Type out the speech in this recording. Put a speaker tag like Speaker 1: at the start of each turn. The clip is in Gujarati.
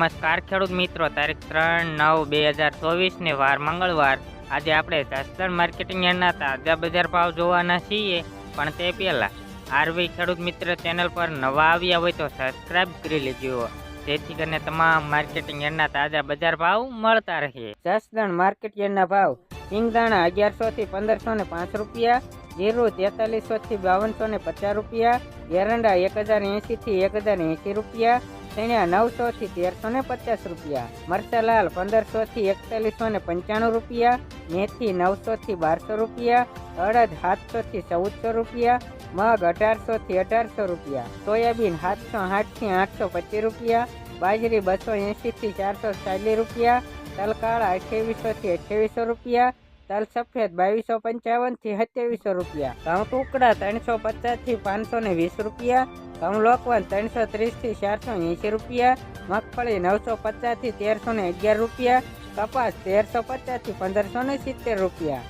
Speaker 1: નમસ્કાર ખેડૂત મિત્રો, તારીખ ત્રણ નવ બે હજાર ચોવીસને વાર મંગળવાર. આજે આપણે જસદણ માર્કેટિંગ યાર્ડના તાજા બજાર ભાવ જોવાના છીએ, પણ તે પહેલાં આરવી ખેડૂત મિત્ર ચેનલ પર નવા આવ્યા હોય તો સબસ્ક્રાઇબ કરી લેજો. જેથી કરીને તમામ માર્કેટિંગ યાર્ડના તાજા બજાર ભાવ મળતા રહે. જસદણ માર્કેટ યાર્ડના ભાવ સિંગદાણા અગિયારસોથી પંદરસો ને પાંચ રૂપિયા, જીરું તેતાલીસો થી બાવનસો ને પચાસ રૂપિયા, એરંડા એક હજાર એંશીથી એક હજાર એંશી રૂપિયા ચણ્યા નવસો થી તેરસો ને પચાસ રૂપિયા, મરચાલાલ પંદરસો થી એકતાલીસો ને પંચાણું રૂપિયા, મેથી નવસો થી બારસો રૂપિયા, અડદ સાતસો થી ચૌદસો રૂપિયા, મગ અઢારસો થી અઢારસો રૂપિયા, સોયાબીન સાતસો આઠથી આઠસો પચીસ રૂપિયા, બાજરી બસો એંશી થી ચારસો ચાલીસ રૂપિયા, તલકાળા અઠ્યાવીસો થી અઠ્યાવીસો રૂપિયા તલ સફેદ બાવીસો પંચાવનથી સત્યાવીસો રૂપિયા. ઘઉં ટુકડા ત્રણસો પચાસથી પાંચસો ને વીસ રૂપિયા. ઘઉં લોકવન ત્રણસો ત્રીસથી ચારસો એંશી રૂપિયા. મગફળી નવસો પચાસથી તેરસો ને અગિયાર રૂપિયા. કપાસ તેરસો પચાસથી પંદરસો ને સિત્તેર રૂપિયા.